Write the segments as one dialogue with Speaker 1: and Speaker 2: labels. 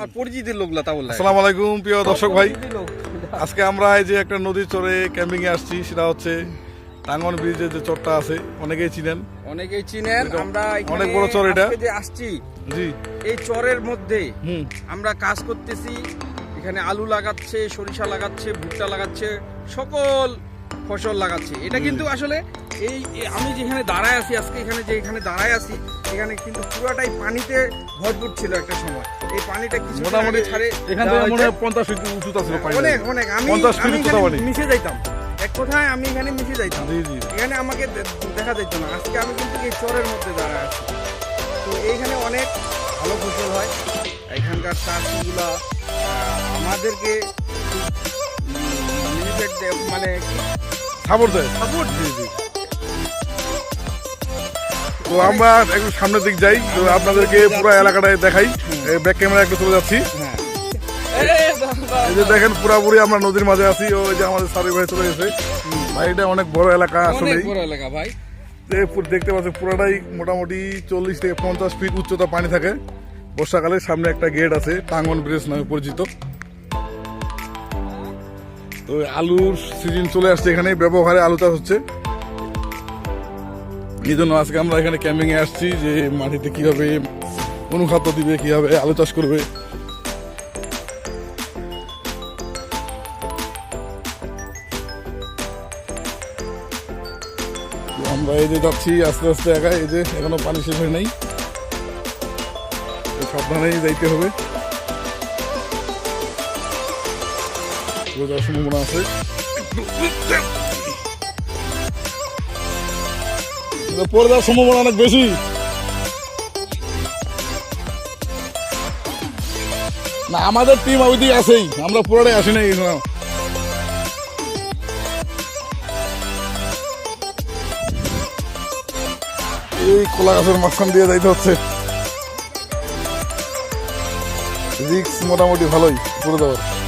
Speaker 1: আমার পরিচিতির লোক লতা বললাম
Speaker 2: আসসালামু আলাইকুম প্রিয় দর্শক ভাই। আজকে আমরা এই যে একটা নদীর চরে ক্যাম্পিং এ আসছি সেটা হচ্ছে টাঙ্গন যে চরটা আছে অনেকেই চিনেন।
Speaker 1: অনেকেই চিনেন আমরা
Speaker 2: অনেক বড় চর এটা।
Speaker 1: যে আসছি
Speaker 2: জি।
Speaker 1: এই চরের মধ্যে আমরা কাজ করতেছি। এখানে আলু লাগাচ্ছে সরিষা লাগাচ্ছে ভুট্টা লাগাচ্ছে সকল ফসল লাগাচ্ছে। এটা কিন্তু আসলে এই আমি যেখানে দাঁড়ায় আছি আজকে এখানে যে এখানে দাঁড়ায় আছি এখানে কিন্তু পুরোটাই পানিতে ভরপুর ছিল একটা সময়। এই পানিটা কিছু
Speaker 2: মোটামুটি
Speaker 1: ছাড়ে
Speaker 2: এখান থেকে মনে হয় পঞ্চাশ ফিট উঁচুতা ছিল
Speaker 1: অনেক অনেক। আমি
Speaker 2: 50
Speaker 1: আমি
Speaker 2: feet
Speaker 1: এখানে
Speaker 2: উচ্চতা
Speaker 1: মিশে যাইতাম। এক কথায় আমি এখানে মিশে যাইতাম। এখানে আমাকে দেখা যেত না। আজকে আমি কিন্তু এই চরের মধ্যে দাঁড়ায় আছি। তো এইখানে অনেক ভালো ফসল হয়। এখানকার চাষগুলা আমাদেরকে মানে
Speaker 2: সাপোর্ট দেয়।
Speaker 1: সাপোর্ট?
Speaker 2: তো আমরা একটু সামনের দিক যাই তো আপনাদেরকে পুরো এলাকাটায় দেখাই। ব্যাক ক্যামেরা একটু চলে যাচ্ছি।
Speaker 1: হ্যাঁ।
Speaker 2: এই যে দেখেন পুরাপুরি আমরা নদীর মাঝে আছি ওই যে আমাদের সারি ভাই চলে গেছে। ভাই এটা অনেক বড় এলাকা আসলে
Speaker 1: বড় এলাকা ভাই।
Speaker 2: দেখতে পাচ্ছেন পুরাটাই মোটামুটি চল্লিশ থেকে পঞ্চাশ ফিট উচ্চতা পানি থাকে। বর্ষাকালে সামনে একটা গেট আছে টাঙ্গন ব্রিজ নামে পরিচিত। তো আলুর সিজন চলে আসছে এখানে, ব্যবহারে আলু চাষ হচ্ছে। এই জন্য আজকে আমরা এখানে ক্যাম্পিং এ আসছি যে মাটিতে কীভাবে অনুখাদ্য দিবে, কীভাবে আলু চাষ করবে। আমরা এই যে যাচ্ছি আস্তে আস্তে একা, এই যে এখনও পানি শেষ হয় নাই। তো সাবধানেই যাইতে হবে। পড়ে যাওয়ার সম্ভাবনা আছে পড়ে যাওয়ার সম্ভাবনা অনেক বেশি না আমাদের টিম ওইদিকে আছেই আমরা পুরোটাই আসি নাই এখনও। এই কলা গাছের মাঝখান দিয়ে যাইতে হচ্ছে। রিক্স মোটামুটি ভালোই করে দেওয়ার।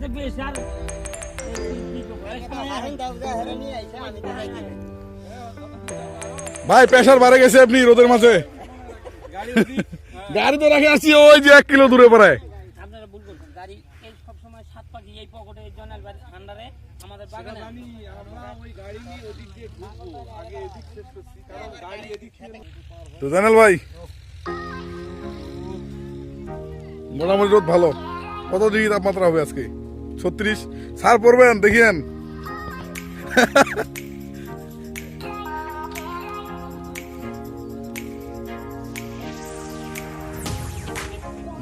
Speaker 3: বাইরে বেশ আর
Speaker 2: ভাই প্রেশার বাড়ে গেছে আপনি রোদের মাঝে। গাড়ি তো রাখে আসছি ওই যে এক কিলো দূরে পড়ায়
Speaker 3: আপনারা ভুল করছেন। গাড়ি এই সব সময় সাত পাখি এই পকেটে জনাল বাড়ির আন্ডারে আমাদের বাগানে।
Speaker 2: তো জানাল ভাই মোটামুটি রোদ ভালো। কত ডিগ্রি তাপমাত্রা হবে আজকে? ছত্রিশ। সার পড়বেন দেখিয়েন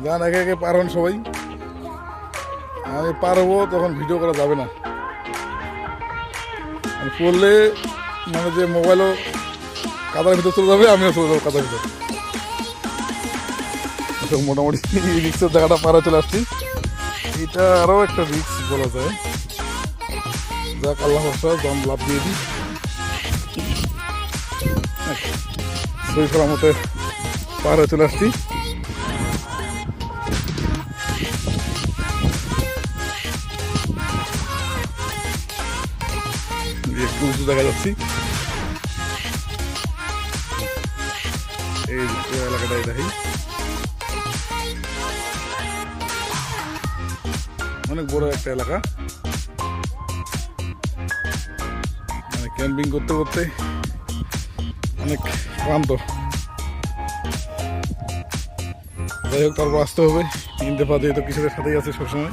Speaker 2: যান, একে একে পার হন সবাই। আমি পার হব, তখন ভিডিও করা যাবে না। পড়লে মানে যে মোবাইলও কাদার ভিতর চলে যাবে, আমিও চলে যাব কাদার ভিতরে। মোটামুটি রিক্সের জায়গাটা পারা চলে আসছি। এটা আরও একটা রিক্স বলা যায়। যাক, আল্লাহ দম লাভ দিয়ে দিই। সই করার মতো পাড়া চলে আসছি। একটু উঁচু দেখা যাচ্ছি। এই এলাকাটাই দেখি। অনেক বড় একটা এলাকা। মানে ক্যাম্পিং করতে করতে অনেক ক্লান্ত। যাই হোক, তারপর আসতে হবে। কিনতে দফা তো কিছুটা সাথেই আছে সবসময়।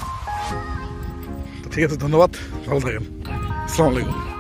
Speaker 2: তো ঠিক আছে, ধন্যবাদ। ভালো থাকেন। আসসালামু আলাইকুম।